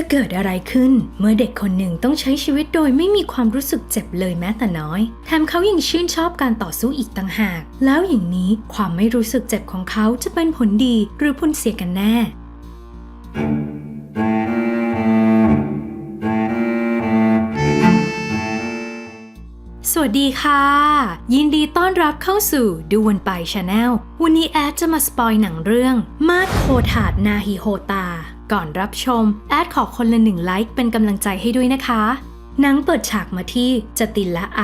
จะเกิดอะไรขึ้น เมื่อเด็กคนหนึ่งต้องใช้ชีวิตโดยไม่มีความรู้สึกเจ็บเลยแม้แต่น้อย แถมเขายังชื่นชอบการต่อสู้อีกต่างหาก แล้วอย่างนี้ความไม่รู้สึกเจ็บของเขาจะเป็นผลดีหรือผลเสียกันแน่สวัสดีค่ะ ยินดีต้อนรับเข้าสู่ดูวันไปชาแนลวันนี้แอดจะมาสปอยหนังเรื่อง มาดโคถาดนาฮิโฮตา ก่อนรับชม แอดขอคนละหนึ่งไลค์เป็นกำลังใจให้ด้วยนะคะ หนังเปิดฉากมาที่จตินและไอ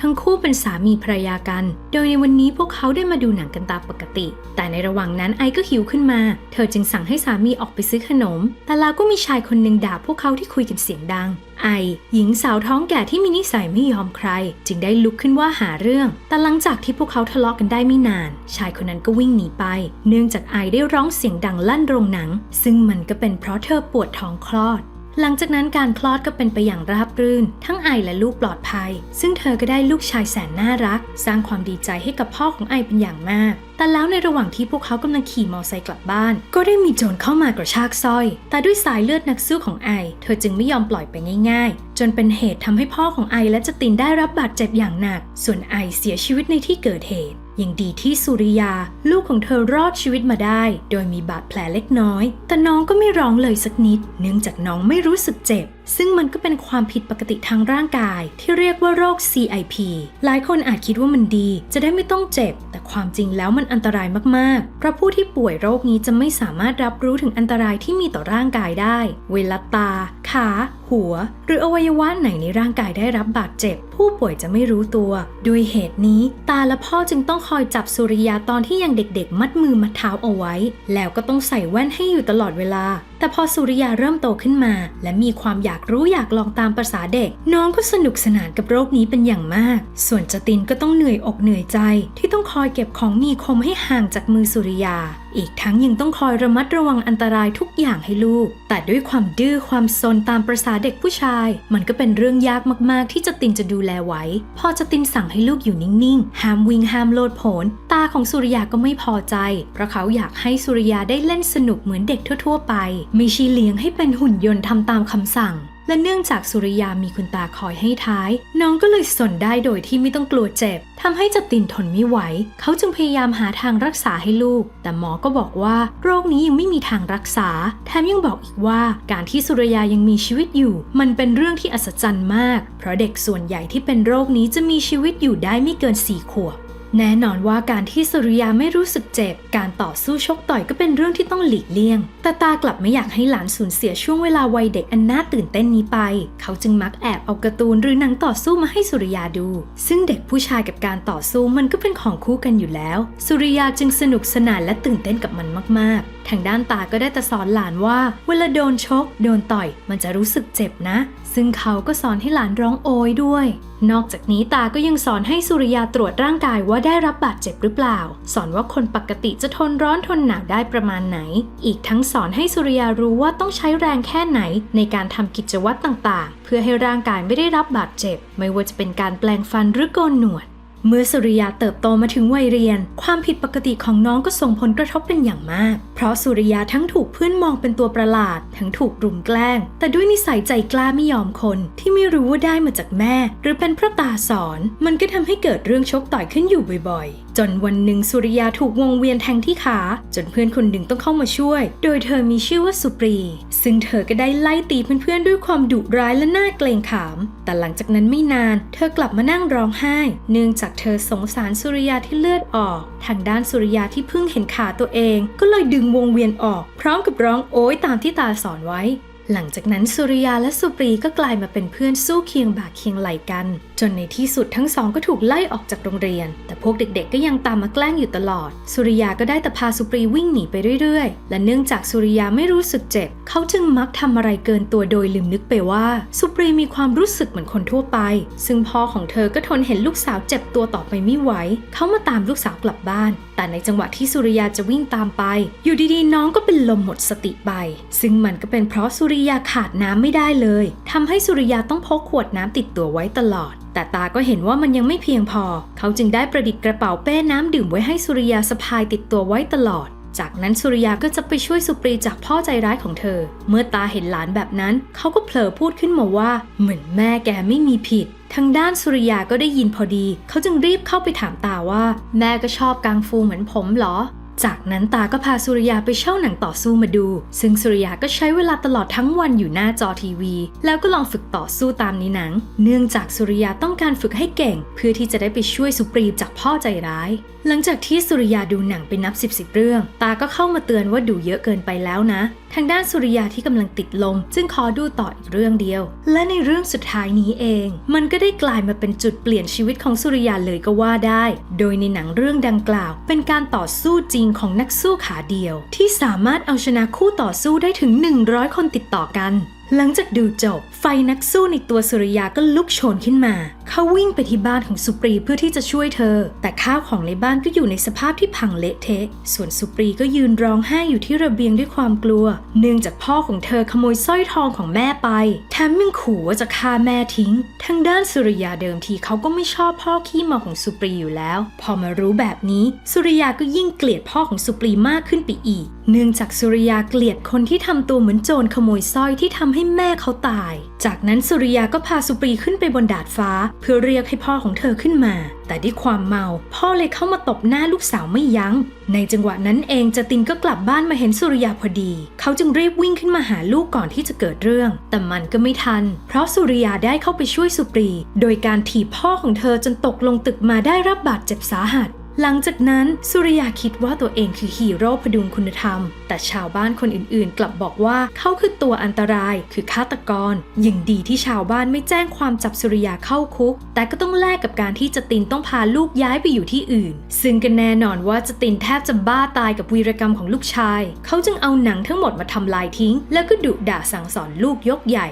ทั้งคู่เป็นสามีภรรยากัน โดยในวันนี้พวกเขาได้มาดูหนังกันตามปกติ แต่ในระหว่างนั้นไอก็หิวขึ้นมา เธอจึงสั่งให้สามีออกไปซื้อขนม แต่แล้วก็มีชายคนหนึ่งด่าพวกเขาที่คุยกันเสียงดัง ไอ หญิงสาวท้องแก่ที่มีนิสัยไม่ยอมใคร จึงได้ลุกขึ้นว่าหาเรื่อง แต่หลังจากที่พวกเขาทะเลาะกันได้ไม่นาน ชายคนนั้นก็วิ่งหนีไป เนื่องจากไอได้ร้องเสียงดังลั่นโรงหนัง ซึ่งมันก็เป็นเพราะเธอปวดท้องคลอด หลังจากนั้นการคลอดก็เป็นไปอย่างราบรื่น ทั้งไอและลูกปลอดภัย ซึ่งเธอก็ได้ลูกชายแสนน่ารัก สร้างความดีใจให้กับพ่อของไอเป็นอย่างมาก แต่แล้วในระหว่างที่พวกเขากำลังขี่มอไซค์กลับบ้าน ก็ได้มีโจรเข้ามากระชากสร้อย แต่ด้วยสายเลือดนักสู้ของไอ เธอจึงไม่ยอมปล่อยไปง่ายๆ จนเป็นเหตุทำให้พ่อของไอและจตินได้รับบาดเจ็บอย่างหนัก ส่วนไอเสียชีวิตในที่เกิดเหตุ ยังดีที่สุริยาลูกของเธอรอดชีวิตมาได้ โดยมีบาดแผลเล็กน้อย แต่น้องก็ไม่ร้องเลยสักนิด เนื่องจากน้องไม่รู้สึกเจ็บ ซึ่งมันก็เป็นความผิดปกติทางร่างกาย ที่เรียกว่าโรค CIP หลายคนอาจคิดว่ามันดี จะได้ไม่ต้องเจ็บ แต่ความจริงแล้วมันอันตรายมากๆ เพราะผู้ที่ป่วยโรคนี้จะไม่สามารถรับรู้ถึงอันตรายที่มีต่อร่างกายได้ เวลาตา ขา หัว หรืออวัยวะไหนในร่างกายได้รับบาดเจ็บ ผู้ป่วยจะไม่รู้ตัว ด้วยเหตุนี้ ตาและพ่อจึงต้องคอยจับสุริยาตอนที่ยังเด็กๆ มัดมือมัดเท้าเอาไว้ แล้วก็ต้องใส่แว่นให้อยู่ตลอดเวลาแต่พอสุริยาเริ่มโตขึ้นมา และมีความอยากรู้อยากลองตามประษาเด็ก น้องก็สนุกสนานกับโรคนี้เป็นอย่างมาก ส่วนจตินก็ต้องเหนื่อยอกเหนื่อยใจ ที่ต้องคอยเก็บของมีคมให้ห่างจากมือสุริยา อีกทั้งยังต้องคอยระมัดระวังอันตรายทุกอย่างให้ลูก แต่ด้วยความดื้อความซนตามประษาเด็กผู้ชาย มันก็เป็นเรื่องยากมากๆ ที่จตินจะดูแลไว้ พอจตินสั่งให้ลูกอยู่นิ่งๆ ห้ามวิ่งห้ามโลดโผน ตาของสุริยาก็ไม่พอใจ เพราะเขาอยากให้สุริยาได้เล่นสนุกเหมือนเด็กทั่ว ๆ ไป ไม่ใช่เลี้ยงให้เป็นหุ่นยนต์ทำตามคำสั่ง และเนื่องจากสุริยามีคุณตาคอยให้ท้าย น้องก็เลยสนได้โดยที่ไม่ต้องกลัวเจ็บทำให้จตินทนไม่ไหว เขาจึงพยายามหาทางรักษาให้ลูก แต่หมอก็บอกว่าโรคนี้ยังไม่มีทางรักษา แถมยังบอกอีกว่าการที่สุริยายังมีชีวิตอยู่ มันเป็นเรื่องที่อัศจรรย์มาก เพราะเด็กส่วนใหญ่ที่เป็นโรคนี้จะมีชีวิตอยู่ได้ไม่เกินสี่ขวบ แน่นอนว่าการที่สุริยาไม่รู้สึกเจ็บ การต่อสู้ชกต่อยก็เป็นเรื่องที่ต้องหลีกเลี่ยง แต่ตากลับไม่อยากให้หลานสูญเสียช่วงเวลาวัยเด็กอันน่าตื่นเต้นนี้ไป เขาจึงมักแอบเอาการ์ตูนหรือหนังต่อสู้มาให้สุริยาดู ซึ่งเด็กผู้ชายกับการต่อสู้มันก็เป็นของคู่กันอยู่แล้ว สุริยาจึงสนุกสนานและตื่นเต้นกับมันมากๆ ทางด้านตาก็ได้แต่สอนหลานว่าเวลาโดนชก โดนต่อย มันจะรู้สึกเจ็บนะ ซึ่งเขาก็สอนให้หลานร้องโอยด้วย นอกจากนี้ตาก็ยังสอนให้สุริยาตรวจร่างกายว่าได้รับบาดเจ็บหรือเปล่า สอนว่าคนปกติจะทนร้อนทนหนาวได้ประมาณไหน อีกทั้งสอนให้สุริยารู้ว่าต้องใช้แรงแค่ไหน ในการทำกิจวัตรต่างๆ เพื่อให้ร่างกายไม่ได้รับบาดเจ็บ ไม่ว่าจะเป็นการแปลงฟันหรือโกนหนวด เมื่อสุริยาเติบโตมาถึงวัยเรียน ความผิดปกติของน้องก็ส่งผลกระทบเป็นอย่างมาก เพราะสุริยาทั้งถูกเพื่อนมองเป็นตัวประหลาด ทั้งถูกรุมแกล้ง แต่ด้วยนิสัยใจกล้าไม่ยอมคน ที่ไม่รู้ว่าได้มาจากแม่ หรือเป็นเพราะตาสอน มันก็ทำให้เกิดเรื่องชกต่อยขึ้นอยู่บ่อยๆ จนวันหนึ่งสุริยาถูกวงเวียนแทงที่ขา จนเพื่อนคนหนึ่งต้องเข้ามาช่วย โดยเธอมีชื่อว่าสุปรี ซึ่งเธอก็ได้ไล่ตีเพื่อนๆด้วยความดุร้ายและน่าเกรงขาม แต่หลังจากนั้นไม่นาน เธอกลับมานั่งร้องไห้ เนื่องจากเธอสงสารสุริยาที่เลือดออก ทางด้านสุริยาที่เพิ่งเห็นขาตัวเอง ก็เลยดึงวงเวียนออก พร้อมกับร้องโอยตามที่ตาสอนไว้ หลังจากนั้นสุริยาและสุปรีก็กลายมาเป็นเพื่อนสู้เคียงบ่าเคียงไหลกัน จนในที่สุดทั้งสองก็ถูกไล่ออกจากโรงเรียน แต่พวกเด็กๆ ก็ยังตามมาแกล้งอยู่ตลอด สุริยาก็ได้แต่พาสุปรีวิ่งหนีไปเรื่อยๆ และเนื่องจากสุริยาไม่รู้สึกเจ็บ เขาจึงมักทำอะไรเกินตัวโดยลืมนึกไปว่า สุปรีมีความรู้สึกเหมือนคนทั่วไป ซึ่งพ่อของเธอก็ทนเห็นลูกสาวเจ็บตัวต่อไปไม่ไหวเขามาตามลูกสาวกลับบ้าน แต่ในจังหวะที่สุริยาจะวิ่งตามไป อยู่ดีๆ น้องก็เป็นลมหมดสติไป ซึ่งมันก็เป็นเพราะสุริริยาขาดน้ำไม่ได้เลย ทำให้สุริยาต้องพกขวดน้ำติดตัวไว้ตลอด แต่ตาก็เห็นว่ามันยังไม่เพียงพอ เขาจึงได้ประดิษฐ์กระเป๋าเป้น้ำดื่มไว้ให้สุริยาสะพายติดตัวไว้ตลอด จากนั้นสุริยาก็จะไปช่วยสุปรีจากพ่อใจร้ายของเธอ เมื่อตาเห็นหลานแบบนั้น เขาก็เผลอพูดขึ้นมาว่า เหมือนแม่แกไม่มีผิดทางด้านสุริยาก็ได้ยินพอดี เขาจึงรีบเข้าไปถามตาว่า แม่ก็ชอบกังฟูเหมือนผมเหรอ จากนั้นตาก็พาสุริยาไปเช่าหนังต่อสู้มาดู ซึ่งสุริยาก็ใช้เวลาตลอดทั้งวันอยู่หน้าจอทีวี แล้วก็ลองฝึกต่อสู้ตามในหนัง เนื่องจากสุริยาต้องการฝึกให้เก่ง เพื่อที่จะได้ไปช่วยสุปรีจากพ่อใจร้าย หลังจากที่สุริยาดูหนังไปนับสิบสิบเรื่อง ตาก็เข้ามาเตือนว่าดูเยอะเกินไปแล้วนะ ทางด้านสุริยาที่กำลังติดลม จึงขอดูต่ออีกเรื่องเดียว และในเรื่องสุดท้ายนี้เอง มันก็ได้กลายมาเป็นจุดเปลี่ยนชีวิตของสุริยาเลยก็ว่าได้ โดยในหนังเรื่องดังกล่าว เป็นการต่อสู้จริงของนักสู้ขาเดียว ที่สามารถเอาชนะคู่ต่อสู้ได้ถึง 100 คนติดต่อกัน หลังจากดูจบ ไฟนักสู้ในตัวสุริยาก็ลุกโชนขึ้นมา เขาวิ่งไปที่บ้านของสุปรีเพื่อที่จะช่วยเธอ แต่ข้าวของในบ้านก็อยู่ในสภาพที่พังเละเทะ ส่วนสุปรีก็ยืนร้องไห้อยู่ที่ระเบียงด้วยความกลัว เนื่องจากพ่อของเธอขโมยสร้อยทองของแม่ไป แถมยังขู่ว่าจะฆ่าแม่ทิ้ง ทางด้านสุริยาเดิมทีเขาก็ไม่ชอบพ่อขี้เมาของสุปรีอยู่แล้ว พอมารู้แบบนี้ สุริยาก็ยิ่งเกลียดพ่อของสุปรีมากขึ้นไปอีก เนื่องจากสุริยาเกลียดคนที่ทำตัวเหมือนโจรขโมยสร้อยที่ทำให้แม่เขาตาย จากนั้นสุริยาก็พาสุปรีขึ้นไปบนดาดฟ้า เพื่อเรียกให้พ่อของเธอขึ้นมา แต่ด้วยความเมา พ่อเลยเข้ามาตบหน้าลูกสาวไม่ยัง้ง ในจังหวะนั้นเองจตินก็กลับบ้านมาเห็นสุริยาพอดี เขาจึงรีบวิ่งขึ้นมาหาลูกก่อนที่จะเกิดเรื่อง แต่มันก็ไม่ทัน เพราะสุริยาได้เข้าไปช่วยสุปรี โดยการถีบพ่อของเธอจนตกลงตึกมาได้รับบาดเจ็บสาหัส หลังจากนั้นสุริยาคิดว่าตัวเองคือฮีโร่พดุงคุณธรรม แต่ชาวบ้านคนอื่นๆ กลับบอกว่าเขาคือตัวอันตรายคือฆาตกรยิ่งดีที่ชาวบ้านไม่แจ้งความจับสุริยาเข้าคุก แต่ก็ต้องแลกกับการที่จตินต้องพาลูกย้ายไปอยู่ที่อื่น ซึ่งก็แน่นอนว่าจตินแทบจะบ้าตายกับวีรกรรมของลูกชาย เขาจึงเอาหนังทั้งหมดมาทำลายทิ้ง แล้วก็ดุด่าสั่งสอนลูกยกใหญ่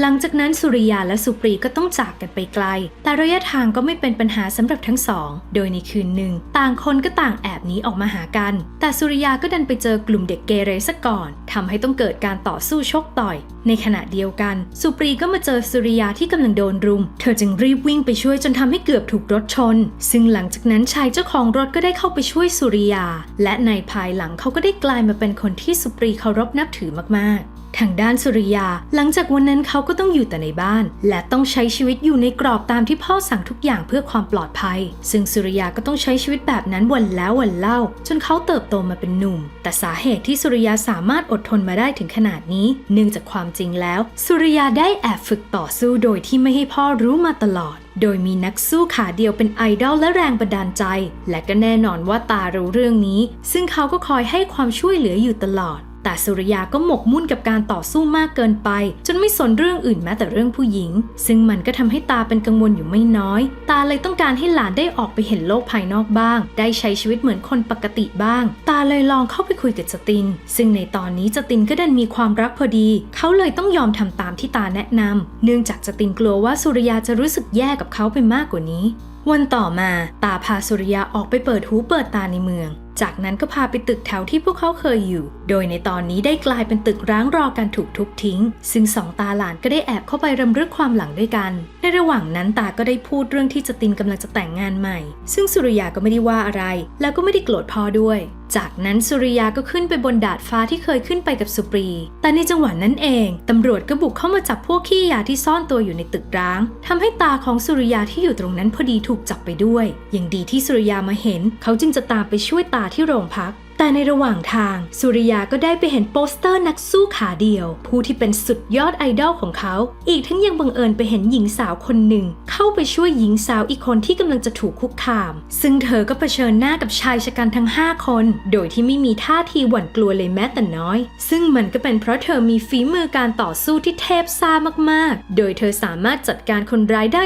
หลังจากนั้นสุริยาและสุปรีก็ต้องจากกันไปไกล แต่ระยะทางก็ไม่เป็นปัญหาสำหรับทั้งสอง โดยในคืนหนึ่ง ต่างคนก็ต่างแอบหนีออกมาหากัน แต่สุริยาก็ดันไปเจอกลุ่มเด็กเกเรซะก่อนทำให้ต้องเกิดการต่อสู้ชกต่อย ในขณะเดียวกัน สุปรีก็มาเจอสุริยาที่กำลังโดนรุม เธอจึงรีบวิ่งไปช่วยจนทำให้เกือบถูกรถชน ซึ่งหลังจากนั้นชายเจ้าของรถก็ได้เข้าไปช่วยสุริยา และในภายหลังเขาก็ได้กลายมาเป็นคนที่สุปรีเคารพนับถือมากๆ ทางด้านสุริยา หลังจากวันนั้นเขาก็ต้องอยู่แต่ในบ้าน และต้องใช้ชีวิตอยู่ในกรอบตามที่พ่อสั่งทุกอย่างเพื่อความปลอดภัย ซึ่งสุริยาก็ต้องใช้ชีวิตแบบนั้นวันแล้ววันเล่า จนเขาเติบโตมาเป็นหนุ่ม แต่สาเหตุที่สุริยาสามารถอดทนมาได้ถึงขนาดนี้ เนื่องจากความจริงแล้ว สุริยาได้แอบฝึกต่อสู้โดยที่ไม่ให้พ่อรู้มาตลอดโดยมีนักสู้ขาเดียวเป็นไอดอลและแรงบันดาลใจ และก็แน่นอนว่าตารู้เรื่องนี้ ซึ่งเขาก็คอยให้ความช่วยเหลืออยู่ตลอด แต่สุริยาก็หมกมุ่นกับการต่อสู้มากเกินไป จนไม่สนเรื่องอื่นแม้แต่เรื่องผู้หญิง ซึ่งมันก็ทำให้ตาเป็นกังวลอยู่ไม่น้อย ตาเลยต้องการให้หลานได้ออกไปเห็นโลกภายนอกบ้าง ได้ใช้ชีวิตเหมือนคนปกติบ้าง ตาเลยลองเข้าไปคุยกับจติน ซึ่งในตอนนี้จตินก็ดันมีความรักพอดี เขาเลยต้องยอมทำตามที่ตาแนะนำเนื่องจากจตินกลัวว่าสุริยาจะรู้สึกแย่กับเขาไปมากกว่านี้ วันต่อมาตาพาสุริยาออกไปเปิดหูเปิดตาในเมือง จากนั้นก็พาไปตึกแถวที่พวกเขาเคยอยู่ โดยในตอนนี้ได้กลายเป็นตึกร้างรอการถูกทุบทิ้ง ซึ่งสองตาหลานก็ได้แอบเข้าไปรำลึกความหลังด้วยกัน ในระหว่างนั้นตาก็ได้พูดเรื่องที่จตินกำลังจะแต่งงานใหม่ ซึ่งสุริยาก็ไม่ได้ว่าอะไร แล้วก็ไม่ได้โกรธพ่อด้วย จากนั้นสุริยาก็ขึ้นไปบนดาดฟ้าที่เคยขึ้นไปกับสุปรี แต่ในจังหวะนั้นเอง ตำรวจก็บุกเข้ามาจับพวกขี้ยาที่ซ่อนตัวอยู่ในตึกร้างทำให้ตาของสุริยาที่อยู่ตรงนั้นพอดีถูกจับไปด้วย อย่างดีที่สุริยามาเห็น เขาจึงจะตามไปช่วยตาที่โรงพัก แต่ในระหว่างทาง สุริยาก็ได้ไปเห็นโปสเตอร์นักสู้ขาเดียว ผู้ที่เป็นสุดยอดไอดอลของเขา อีกทั้งยังบังเอิญไปเห็นหญิงสาวคนหนึ่ง เข้าไปช่วยหญิงสาวอีกคนที่กำลังจะถูกคุกคาม ซึ่งเธอก็เผชิญหน้ากับชายชะกันทั้ง 5 คน โดยที่ไม่มีท่าทีหวั่นกลัวเลยแม้แต่น้อย ซึ่งมันก็เป็นเพราะเธอมีฝีมือการต่อสู้ที่เทพซ่ามากๆ โดยเธอสามารถจัดการคนร้ายได้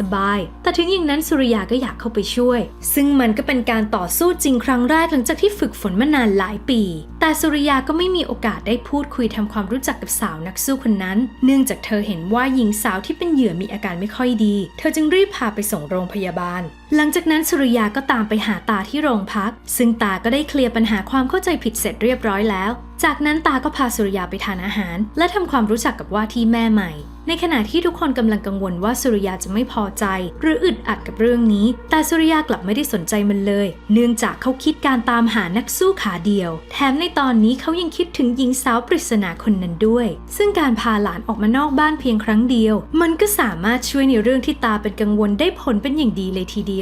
สบายๆ แต่ถึงอย่างนั้นสุริยาก็อยากเข้าไปช่วย ซึ่งมันก็เป็นการต่อสู้จริงครั้งแรกหลังจากที่ฝึกฝนมานานหลายปี แต่สุริยาก็ไม่มีโอกาสได้พูดคุยทำความรู้จักกับสาวนักสู้คนนั้น เนื่องจากเธอเห็นว่าหญิงสาวที่เป็นเหยื่อมีอาการไม่ค่อยดี เธอจึงรีบพาไปส่งโรงพยาบาล หลังจากนั้นสุริยาก็ตามไปหาตาที่โรงพัก ซึ่งตาก็ได้เคลียร์ปัญหาความเข้าใจผิดเสร็จเรียบร้อยแล้ว จากนั้นตาก็พาสุริยาไปทานอาหาร และทำความรู้จักกับว่าที่แม่ใหม่ ในขณะที่ทุกคนกำลังกังวลว่าสุริยาจะไม่พอใจ หรืออึดอัดกับเรื่องนี้ แต่สุริยากลับไม่ได้สนใจมันเลย เนื่องจากเขาคิดการตามหานักสู้ขาเดียว แถมในตอนนี้เขายังคิดถึงหญิงสาวปริศนาคนนั้นด้วย ซึ่งการพาหลานออกมานอกบ้านเพียงครั้งเดียว มันก็สามารถช่วยในเรื่องที่ตาเป็นกังวลได้ผลเป็นอย่างดีเลยทีเดียว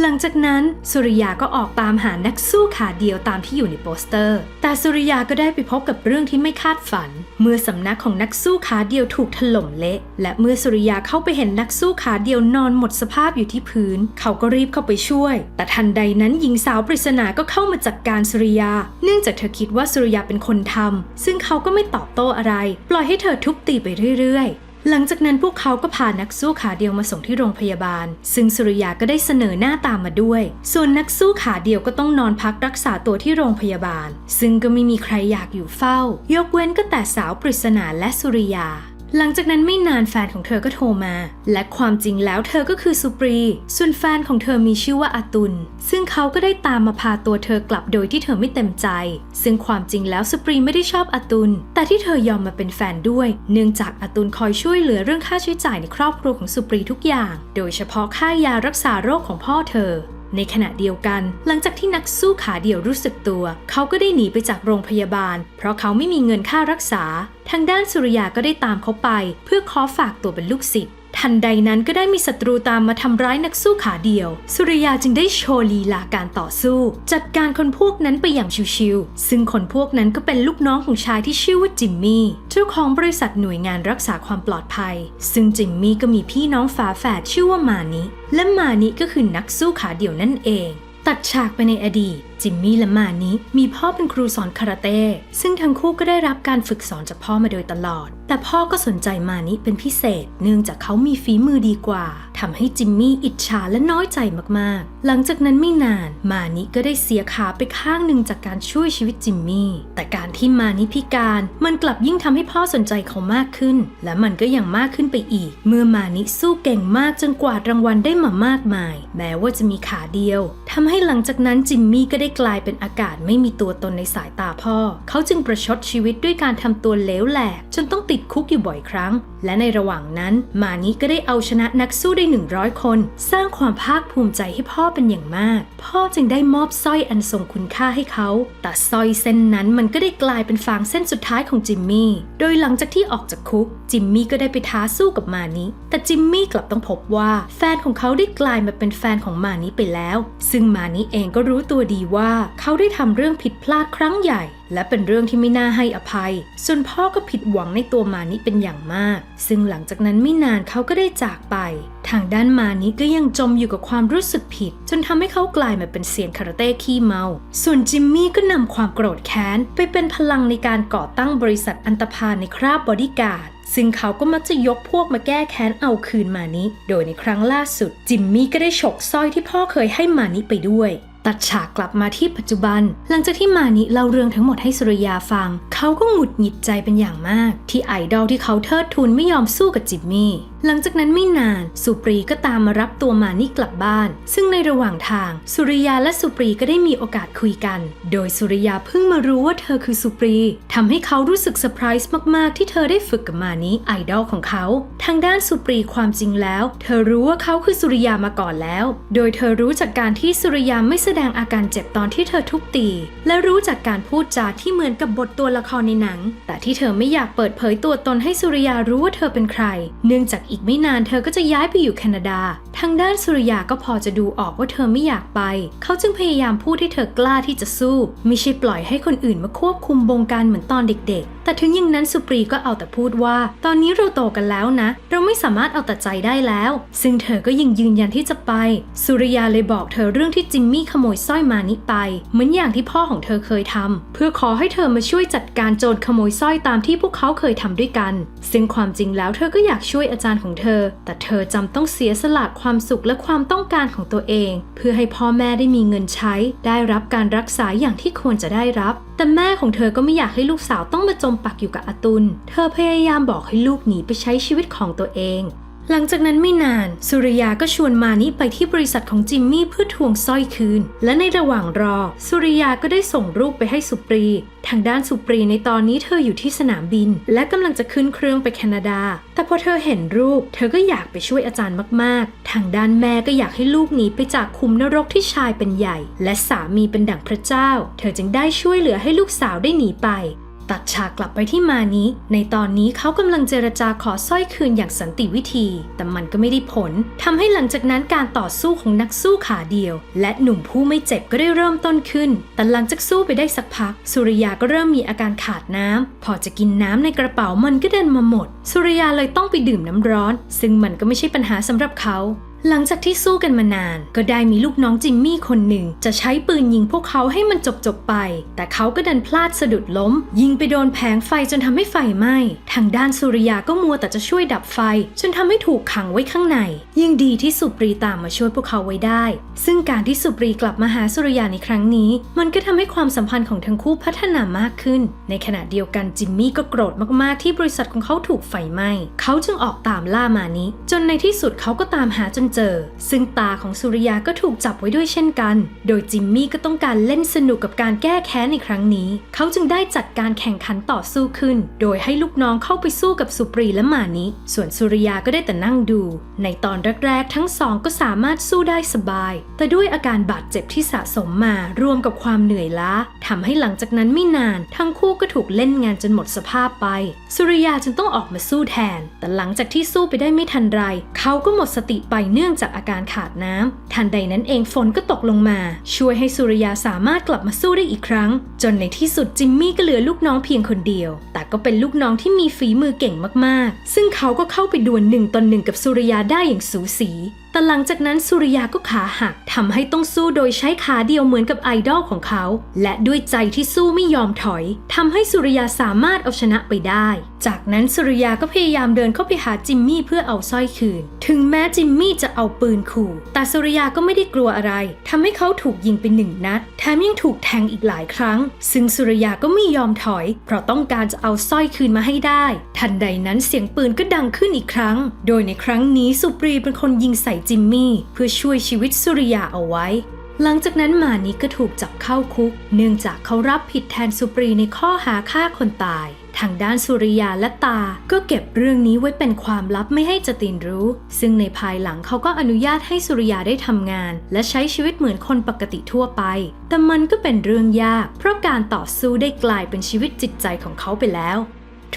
หลังจากนั้นสุริยาก็ออกตามหานักสู้ขาเดียวตามที่อยู่ในโปสเตอร์ แต่สุริยาก็ได้ไปพบกับเรื่องที่ไม่คาดฝัน เมื่อสำนักของนักสู้ขาเดียวถูกถล่มเละ และเมื่อสุริยาเข้าไปเห็นนักสู้ขาเดียวนอนหมดสภาพอยู่ที่พื้น เขาก็รีบเข้าไปช่วย แต่ทันใดนั้นหญิงสาวปริศนาก็เข้ามาจัดการสุริยา เนื่องจากเธอคิดว่าสุริยาเป็นคนทำซึ่งเขาก็ไม่ตอบโต้อะไร ปล่อยให้เธอทุบตีไปเรื่อย หลังจากนั้นพวกเขาก็พานักสู้ขาเดียวมาส่งที่โรงพยาบาล ซึ่งสุริยาก็ได้เสนอหน้าตามมาด้วย ส่วนนักสู้ขาเดียวก็ต้องนอนพักรักษาตัวที่โรงพยาบาล ซึ่งก็ไม่มีใครอยากอยู่เฝ้า ยกเว้นก็แต่สาวปริศนาและสุริยา หลังจากนั้นไม่นานแฟนของเธอก็โทรมา และความจริงแล้วเธอก็คือสุปรี ส่วนแฟนของเธอมีชื่อว่าอาตุล ซึ่งเขาก็ได้ตามมาพาตัวเธอกลับโดยที่เธอไม่เต็มใจ ซึ่งความจริงแล้วสุปรีไม่ได้ชอบอาตุล แต่ที่เธอยอมมาเป็นแฟนด้วย เนื่องจากอาตุลคอยช่วยเหลือเรื่องค่าใช้จ่ายในครอบครัวของสุปรีทุกอย่าง โดยเฉพาะค่ายารักษาโรคของพ่อเธอ ในขณะเดียวกัน หลังจากที่นักสู้ขาเดี่ยวรู้สึกตัว เขาก็ได้หนีไปจากโรงพยาบาล เพราะเขาไม่มีเงินค่ารักษา ทางด้านสุริยาก็ได้ตามเขาไป เพื่อขอฝากตัวเป็นลูกศิษย์ ทันใดนั้นก็ได้มีศัตรูตามมาทำร้ายนักสู้ขาเดียว สุริยาจึงได้โชว์ลีลาการต่อสู้ จัดการคนพวกนั้นไปอย่างชิวๆซึ่งคนพวกนั้นก็เป็นลูกน้องของชายที่ชื่อว่าจิมมี่เจ้าของบริษัทหน่วยงานรักษาความปลอดภัย ซึ่งจิมมี่ก็มีพี่น้องฝาแฝดชื่อว่ามานิและมานิก็คือนักสู้ขาเดี่ยวนั่นเอง ตัดฉากไปในอดีต จิมมี่และมานิมีพ่อเป็นครูสอนคาราเต้ ซึ่งทั้งคู่ก็ได้รับการฝึกสอนจากพ่อมาโดยตลอด แต่พ่อก็สนใจมานิเป็นพิเศษ เนื่องจากเขามีฝีมือดีกว่าทำให้จิมมี่อิจฉาและน้อยใจมากๆ หลังจากนั้นไม่นาน มานิก็ได้เสียขาไปข้างหนึ่งจากการช่วยชีวิตจิมมี่ แต่การที่มานิพิการมันกลับยิ่งทำให้พ่อสนใจเขามากขึ้น และมันก็ยังมากขึ้นไปอีก เมื่อมานิสู้เก่งมากจนกวาดรางวัลได้มามากมาย แม้ว่าจะมีขาเดียวทำให้หลังจากนั้นจิมมี่ก็ได้กลายเป็นอากาศไม่มีตัวตนในสายตาพ่อ เขาจึงประชดชีวิตด้วยการทำตัวเลวแหลกจนต้องติดคุกอยู่บ่อยครั้ง และในระหว่างนั้น มานิก็ได้เอาชนะนักสู้ได้ 100 คน สร้างความภาคภูมิใจให้พ่อเป็นอย่างมาก พ่อจึงได้มอบสร้อยอันทรงคุณค่าให้เขา แต่สร้อยเส้นนั้นมันก็ได้กลายเป็นฟางเส้นสุดท้ายของจิมมี่ โดยหลังจากที่ออกจากคุก จิมมี่ก็ได้ไปท้าสู้กับมานิแต่จิมมี่กลับต้องพบว่า แฟนของเขาได้กลายมาเป็นแฟนของมานิไปแล้ว ซึ่งมาานิเองก็รู้ตัวดีว่าเขาได้ทำเรื่องผิดพลาดครั้งใหญ่ และเป็นเรื่องที่ไม่น่าให้อภัย ส่วนพ่อก็ผิดหวังในตัวมานิเป็นอย่างมาก ซึ่งหลังจากนั้นไม่นานเขาก็ได้จากไป ทางด้านมานิก็ยังจมอยู่กับความรู้สึกผิด จนทำให้เขากลายมาเป็นเซียนคาราเต้ขี้เมา ส่วนจิมมี่ก็นำความโกรธแค้นไปเป็นพลังในการก่อตั้งบริษัทอันตพาลในคราบบอดี้การ์ด ซึ่งเขาก็มักจะยกพวกมาแก้แค้นเอาคืนมานิโดยในครั้งล่าสุด จิมมี่ก็ได้ฉกสร้อยที่พ่อเคยให้มานิไปด้วย ตัดฉากกลับมาที่ปัจจุบัน หลังจากที่มานิเล่าเรื่องทั้งหมดให้สุริยาฟัง เขาก็หงุดหงิดใจเป็นอย่างมาก ที่ไอดอลที่เขาเทิดทูนไม่ยอมสู้กับจิมมี่ หลังจากนั้นไม่นานสุปรีก็ตามมารับตัวมานิกลับบ้าน ซึ่งในระหว่างทาง สุริยาและสุปรีก็ได้มีโอกาสคุยกัน โดยสุริยาเพิ่งมารู้ว่าเธอคือสุปรีทำให้เขารู้สึกเซอร์ไพรส์มากๆ ที่เธอได้ฝึกกับมานิไอดอลของเขา ทางด้านสุปรีความจริงแล้ว เธอรู้ว่าเขาคือสุริยามาก่อนแล้ว โดยเธอรู้จากการที่สุริยาไม่แสดงอาการเจ็บตอนที่เธอทุบตี และรู้จากการพูดจาที่เหมือนกับบทตัวละครในหนัง แต่ที่เธอไม่อยากเปิดเผยตัวตนให้สุริยารู้ว่าเธอเป็นใคร เนื่องจากอีกไม่นานเธอก็จะย้ายไปอยู่แคนาดา ทางด้านสุริยาก็พอจะดูออกว่าเธอไม่อยากไป เขาจึงพยายามพูดให้เธอกล้าที่จะสู้ไม่ใช่ปล่อยให้คนอื่นมาควบคุมบงการเหมือนตอนเด็ก ๆ แต่ถึงอย่างนั้นสุปรีก็เอาแต่พูดว่า ตอนนี้เราโตกันแล้วนะ เราไม่สามารถเอาแต่ใจได้แล้ว ซึ่งเธอก็ยังยืนยันที่จะไป สุริยาเลยบอกเธอเรื่องที่จิมมี่ขโมยสร้อยมานิไป เหมือนอย่างที่พ่อของเธอเคยทำเพื่อขอให้เธอมาช่วยจัดการโจรขโมยสร้อยตามที่พวกเขาเคยทำด้วยกัน ซึ่งความจริงแล้วเธอก็อยากช่วยอาจารย์ของเธอ แต่เธอจำต้องเสียสละความสุขและความต้องการของตัวเอง เพื่อให้พ่อแม่ได้มีเงินใช้ ได้รับการรักษาอย่างที่ควรจะได้รับ แต่แม่ของเธอก็ไม่อยากให้ลูกสาวต้องมาจมปักอยู่กับอาตุล เธอพยายามบอกให้ลูกหนีไปใช้ชีวิตของตัวเอง หลังจากนั้นไม่นาน สุริยาก็ชวนมานิไปที่บริษัทของจิมมี่เพื่อทวงสร้อยคืน และในระหว่างรอ สุริยาก็ได้ส่งรูปไปให้สุปรี ทางด้านสุปรีในตอนนี้เธออยู่ที่สนามบิน และกำลังจะขึ้นเครื่องไปแคนาดา แต่พอเธอเห็นรูป เธอก็อยากไปช่วยอาจารย์มากๆ ทางด้านแม่ก็อยากให้ลูกหนีไปจากคุมนรกที่ชายเป็นใหญ่ และสามีเป็นดั่งพระเจ้า เธอจึงได้ช่วยเหลือให้ลูกสาวได้หนีไป ตัดฉากกลับไปที่มานิในตอนนี้เขากำลังเจรจาขอสร้อยคืนอย่างสันติวิธี แต่มันก็ไม่ได้ผลทำให้หลังจากนั้นการต่อสู้ของนักสู้ขาเดียว และหนุ่มผู้ไม่เจ็บก็ได้เริ่มต้นขึ้น แต่หลังจากสู้ไปได้สักพัก สุริยาก็เริ่มมีอาการขาดน้ำพอจะกินน้ำในกระเป๋ามันก็เดินมาหมด สุริยาเลยต้องไปดื่มน้ำร้อน ซึ่งมันก็ไม่ใช่ปัญหาสำหรับเขา หลังจากที่สู้กันมานาน ก็ได้มีลูกน้องจิมมี่คนหนึ่ง จะใช้ปืนยิงพวกเขาให้มันจบจบไป แต่เขาก็ดันพลาดสะดุดล้ม ยิงไปโดนแผงไฟจนทำให้ไฟไหม้ทางด้านสุริยาก็มัวแต่จะช่วยดับไฟ จนทำให้ถูกขังไว้ข้างใน ยิ่งดีที่สุปรีตามมาช่วยพวกเขาไว้ได้ ซึ่งการที่สุปรีกลับมาหาสุริยาในครั้งนี้ มันก็ทำให้ความสัมพันธ์ของทั้งคู่พัฒนามากขึ้น ในขณะเดียวกันจิมมี่ก็โกรธมากๆที่บริษัทของเขาถูกไฟไหม้เขาจึงออกตามล่ามานิจนในที่สุดเขาก็ตามหาจนเจอ ซึ่งตาของสุริยาก็ถูกจับไว้ด้วยเช่นกัน โดยจิมมี่ก็ต้องการเล่นสนุกกับการแก้แค้นในครั้งนี้ เขาจึงได้จัดการแข่งขันต่อสู้ขึ้น โดยให้ลูกน้องเข้าไปสู้กับสุปรีและมานิส่วนสุริยาก็ได้แต่นั่งดู ในตอนแรกๆ ทั้งสองก็สามารถสู้ได้สบาย แต่ด้วยอาการบาดเจ็บที่สะสมมารวมกับความเหนื่อยล้าทำให้หลังจากนั้นไม่นาน ทั้งคู่ก็ถูกเล่นงานจนหมดสภาพไป สุริยาจึงต้องออกมาสู้แทน แต่หลังจากที่สู้ไปได้ไม่ทันไร เขาก็หมดสติไปเนื่องื่องจากอาการขาดน้ำทันใดนั้นเองฝนก็ตกลงมา ช่วยให้สุริยาสามารถกลับมาสู้ได้อีกครั้ง จนในที่สุดจิมมี่ก็เหลือลูกน้องเพียงคนเดียว แต่ก็เป็นลูกน้องที่มีฝีมือเก่งมากๆ ซึ่งเขาก็เข้าไปดวลหนึ่งต่อหนึ่งกับสุริยาได้อย่างสูสี แต่หลังจากนั้นสุริยาก็ขาหักทำให้ต้องสู้โดยใช้ขาเดียวเหมือนกับไอดอลของเขา และด้วยใจที่สู้ไม่ยอมถอยทำให้สุริยาสามารถเอาชนะไปได้ จากนั้นสุริยาก็พยายามเดินเข้าไปหาจิมมี่เพื่อเอาสร้อยคืน ถึงแม้จิมมี่จะเอาปืนขู่ แต่สุริยาก็ไม่ได้กลัวอะไรทำให้เขาถูกยิงไปหนึ่งนัดแถมยังถูกแทงอีกหลายครั้ง ซึ่งสุริยาก็ไม่ยอมถอย เพราะต้องการจะเอาสร้อยคืนมาให้ได้ ทันใดนั้นเสียงปืนก็ดังขึ้นอีกครั้ง โดยในครั้งนี้สุปรีเป็นคนยิงใส่จิมมี่เพื่อช่วยชีวิตสุริยาเอาไว้ หลังจากนั้นมานิก็ถูกจับเข้าคุก เนื่องจากเขารับผิดแทนสุปรีในข้อหาฆ่าคนตาย ทางด้านสุริยาและตา ก็เก็บเรื่องนี้ไว้เป็นความลับไม่ให้จตินรู้ ซึ่งในภายหลังเขาก็อนุญาตให้สุริยาได้ทำงาน และใช้ชีวิตเหมือนคนปกติทั่วไป แต่มันก็เป็นเรื่องยาก เพราะการต่อสู้ได้กลายเป็นชีวิตจิตใจของเขาไปแล้ว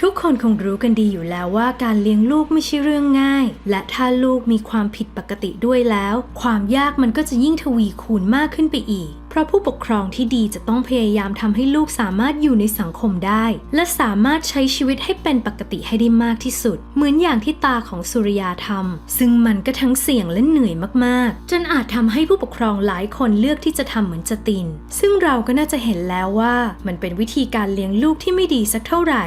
ทุกคนคงรู้กันดีอยู่แล้วว่าการเลี้ยงลูกไม่ใช่เรื่องง่าย และถ้าลูกมีความผิดปกติด้วยแล้ว ความยากมันก็จะยิ่งทวีคูณมากขึ้นไปอีก เพราะผู้ปกครองที่ดีจะต้องพยายามทำให้ลูกสามารถอยู่ในสังคมได้ และสามารถใช้ชีวิตให้เป็นปกติให้ได้มากที่สุด เหมือนอย่างที่ตาของสุริยาทำซึ่งมันก็ทั้งเสี่ยงและเหนื่อยมากๆ จนอาจทำให้ผู้ปกครองหลายคนเลือกที่จะทำเหมือนจติน ซึ่งเราก็น่าจะเห็นแล้วว่า มันเป็นวิธีการเลี้ยงลูกที่ไม่ดีสักเท่าไหร่